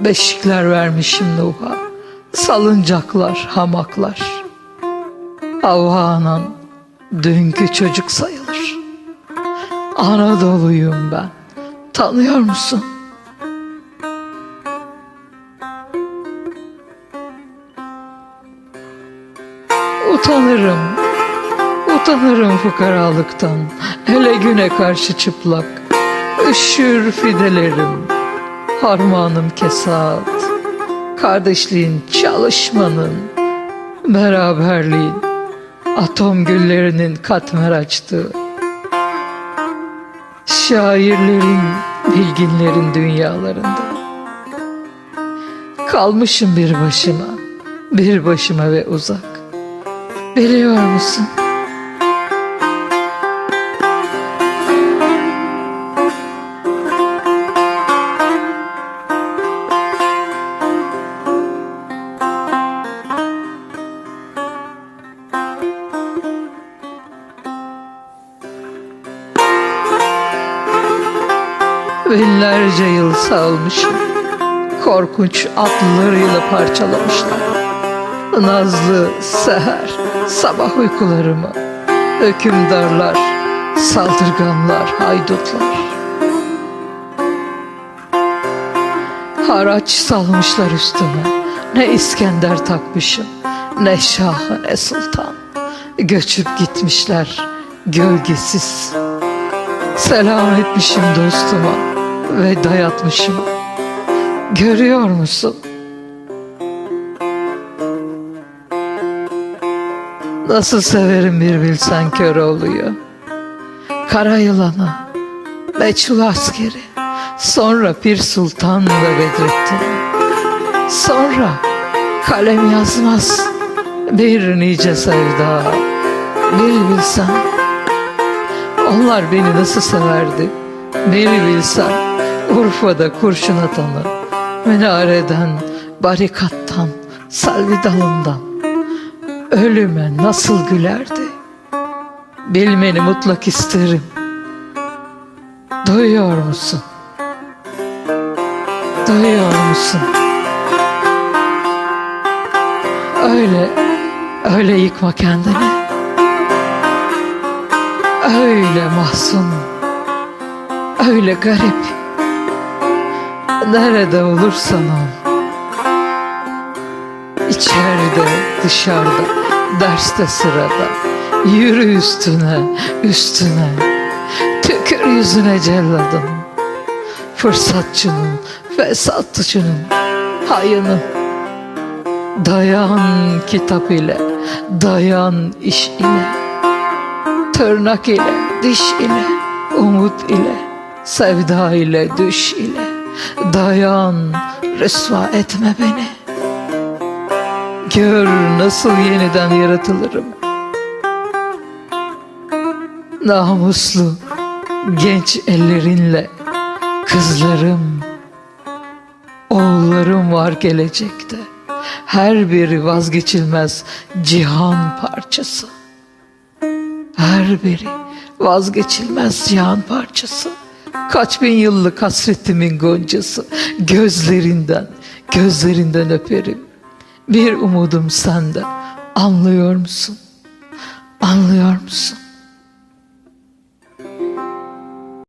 Beşikler vermişim Nuh'a, salıncaklar, hamaklar. Havva anan dünkü çocuk sayılır. Anadolu'yum ben, tanıyor musun? Utanırım, utanırım fukaralıktan, hele güne karşı çıplak. Üşür fidelerim, harmanım kesat, kardeşliğin, çalışmanın, beraberliğin, atom güllerinin katmer açtığı, şairlerin, bilginlerin dünyalarında. Kalmışım bir başıma, bir başıma ve uzak. Biliyor musun? Binlerce yıl sağılmışım. Korkunç atlılarıyla parçalamışlar. Nazlı seher, sabah uykularımı. Hükümdarlar, saldırganlar, haydutlar. Haraç salmışlar üstüme. Ne İskender takmışım, ne şah ne sultan. Göçüp gitmişler gölgesiz. Selam etmişim dostuma ve dayatmışım. Görüyor musun? Nasıl severim bir bilsen Köroğlu'yu. Kara yılanı, meçhul askeri, sonra Pir Sultan ve Bedrettin. Sonra kalem yazmaz bir nice sevda, bir bilsen. Onlar beni nasıl severdi, bir bilsen. Urfa'da kurşun atanı, minareden, barikattan, salvi dalından ölüme nasıl gülerdi? Bilmeni mutlak isterim. Duyuyor musun? Duyuyor musun? Öyle, öyle yıkma kendini. Öyle mahzun, öyle garip. Nerede olursan ol. İçeride, dışarıda, derste sırada. Yürü üstüne, üstüne. Tükür yüzüne celladım. Fırsatçının, fesatçının, hayının. Dayan kitap ile, dayan iş ile. Tırnak ile, diş ile, umut ile, sevda ile, düş ile. Dayan, rüsva etme beni. Gör nasıl yeniden yaratılırım. Namuslu, genç ellerinle kızlarım, oğullarım var gelecekte. Her biri vazgeçilmez cihan parçası. Her biri vazgeçilmez cihan parçası. Kaç bin yıllık hasretimin goncası. Gözlerinden, gözlerinden öperim. Bir umudum sende. Anlıyor musun? Anlıyor musun?